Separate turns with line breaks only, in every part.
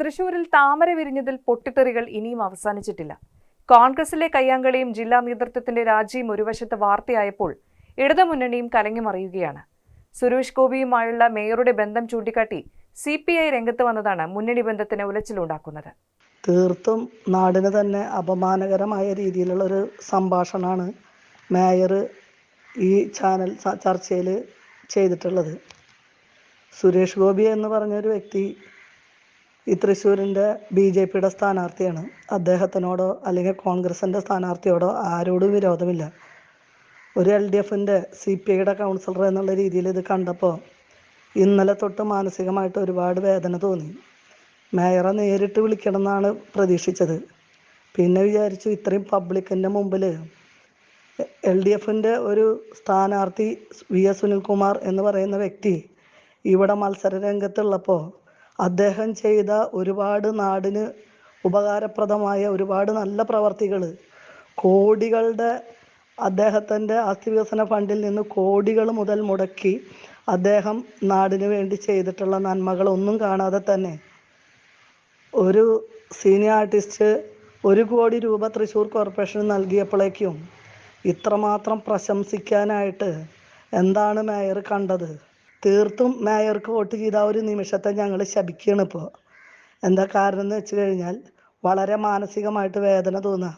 തൃശൂരിൽ താമര വിരിഞ്ഞതിൽ പൊട്ടിത്തെറികൾ ഇനിയും അവസാനിച്ചിട്ടില്ല. കോൺഗ്രസിലെ കയ്യാങ്കളിയും ജില്ലാ നേതൃത്വത്തിന്റെ രാജിയും ഒരു വശത്ത് വാർത്തയായപ്പോൾ ഇടതുമുന്നണിയും കലങ്ങിമറിയുകയാണ് സുരേഷ് ഗോപിയുമായുള്ള മേയറുടെ ബന്ധം ചൂണ്ടിക്കാട്ടി സി പി ഐ രംഗത്ത് വന്നതാണ് മുന്നണി ബന്ധത്തിന് ഉലച്ചിലുണ്ടാക്കുന്നത്.
തീർത്തും നാടിന് തന്നെ അപമാനകരമായ രീതിയിലുള്ള ഒരു സംഭാഷണമാണ് മേയർ ഈ ചാനൽ ചർച്ചയിൽ ചെയ്തിട്ടുള്ളത്. സുരേഷ് ഗോപി എന്ന് പറഞ്ഞൊരു വ്യക്തി ഈ തൃശ്ശൂരിന്റെ ബി ജെ പിയുടെ സ്ഥാനാർത്ഥിയാണ്. അദ്ദേഹത്തിനോടോ അല്ലെങ്കിൽ കോൺഗ്രസിന്റെ സ്ഥാനാർത്ഥിയോടോ ആരോടും വിരോധമില്ല. ഒരു എൽ ഡി എഫിന്റെ സി പി ഐയുടെ കൗൺസിലർ എന്നുള്ള രീതിയിൽ ഇത് കണ്ടപ്പോൾ ഇന്നലെ തൊട്ട് മാനസികമായിട്ട് ഒരുപാട് വേദന തോന്നി. മേയറെ നേരിട്ട് വിളിക്കണം എന്നാണ് പ്രതീക്ഷിച്ചത്. പിന്നെ വിചാരിച്ചു ഇത്രയും പബ്ലിക്കിന്റെ മുമ്പിൽ എൽ ഡി എഫിന്റെ ഒരു സ്ഥാനാർത്ഥി വി എസ് സുനിൽകുമാർ എന്ന് പറയുന്ന വ്യക്തി ഇവിടെ മത്സര രംഗത്തുള്ളപ്പോൾ അദ്ദേഹം ചെയ്ത ഒരുപാട് നാടിന് ഉപകാരപ്രദമായ ഒരുപാട് നല്ല പ്രവർത്തികൾ കോടികളുടെ അദ്ദേഹത്തിന്റെ ആസ്തി വികസന ഫണ്ടിൽ നിന്ന് കോടികൾ മുതൽ മുടക്കി അദ്ദേഹം നാടിന് വേണ്ടി ചെയ്തിട്ടുള്ള നന്മകളൊന്നും കാണാതെ തന്നെ. ഒരു സീനിയർ ആർട്ടിസ്റ്റ് ഒരു കോടി രൂപ തൃശ്ശൂർ കോർപ്പറേഷന് നൽകിയപ്പോഴേക്കും ഇത്രമാത്രം പ്രശംസിക്കാനായിട്ട് എന്താണ് മേയർ കണ്ടത്? തീർത്തും മേയർക്ക് വോട്ട് ചെയ്ത ആ ഒരു നിമിഷത്തെ ഞങ്ങൾ ശപിക്കുകയാണ് ഇപ്പോൾ എന്താ കാരണം എന്ന് വെച്ച് കഴിഞ്ഞാൽ വളരെ മാനസികമായിട്ട് വേദന തോന്നുക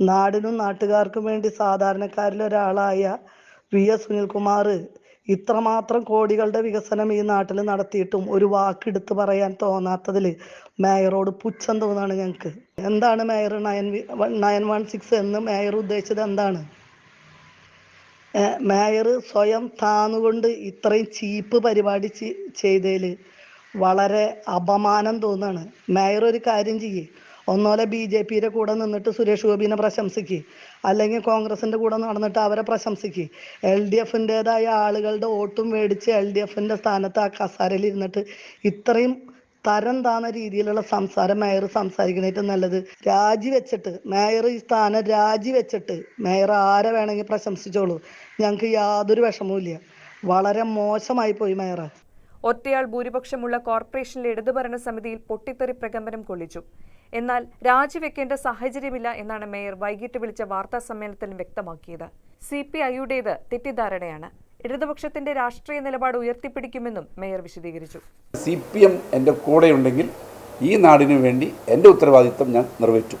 നാടിനും നാട്ടുകാർക്കും വേണ്ടി സാധാരണക്കാരിൽ ഒരാളായ വി എസ് സുനിൽകുമാർ ഇത്രമാത്രം കോടികളുടെ വികസനം ഈ നാട്ടിൽ നടത്തിയിട്ടും ഒരു വാക്കെടുത്ത് പറയാൻ തോന്നാത്തതിൽ മേയറോട് പുച്ഛം തോന്നാണ് ഞങ്ങൾക്ക് എന്താണ് mayor nine nine one six എന്ന് മേയർ ഉദ്ദേശിച്ചത് എന്താണ്? മേയർ സ്വയം താന്നുകൊണ്ട് ഇത്രയും ചീപ്പ് പരിപാടി ചെയ്തതിൽ വളരെ അപമാനം തോന്നാണ്. മേയർ ഒരു കാര്യം ചെയ്യേ. ഒന്നോലെ ബി ജെ പിയുടെ കൂടെ നിന്നിട്ട് സുരേഷ് ഗോപിനെ പ്രശംസിക്ക്. അല്ലെങ്കിൽ കോൺഗ്രസിന്റെ കൂടെ നടന്നിട്ട് അവരെ പ്രശംസിക്ക്. എൽ ഡി എഫിന്റെതായ ആളുകളുടെ വോട്ടും മേടിച്ച് എൽ ഡി എഫിന്റെ സ്ഥാനത്ത് ആ കസാരയിൽ ഇരുന്നിട്ട് ഇത്രയും തരം താന്ന രീതിയിലുള്ള സംസാരം മേയർ സംസാരിക്കണേറ്റ് നല്ലത്. രാജിവെച്ചിട്ട് മേയർ ഈ സ്ഥാനം രാജിവെച്ചിട്ട് മേയർ ആരെ വേണമെങ്കിൽ പ്രശംസിച്ചോളൂ. ഞങ്ങൾക്ക് യാതൊരു വിഷമവും വളരെ മോശമായി പോയി മേയർ
ഒറ്റയാൾ ഭൂരിപക്ഷമുള്ള കോർപ്പറേഷനിലെ ഇടതുഭരണ സമിതിയിൽ പൊട്ടിത്തെറി പ്രകമ്പനം കൊള്ളിച്ചു. എന്നാൽ രാജിവെക്കേണ്ട സാഹചര്യമില്ല എന്നാണ് മേയർ വൈകിട്ട് വിളിച്ച വാർത്താ സമ്മേളനത്തിൽ വ്യക്തമാക്കിയത്. സി പി ഐയുടേത് തെറ്റിദ്ധാരണയാണ്. ഇടതുപക്ഷത്തിന്റെ രാഷ്ട്രീയ നിലപാട് ഉയർത്തിപ്പിടിക്കുമെന്നും മേയർ വിശദീകരിച്ചു.
സി പി എം എന്റെ കൂടെയുണ്ടെങ്കിൽ ഈ നാടിനു വേണ്ടി എന്റെ ഉത്തരവാദിത്തം ഞാൻ നിറവേറ്റും.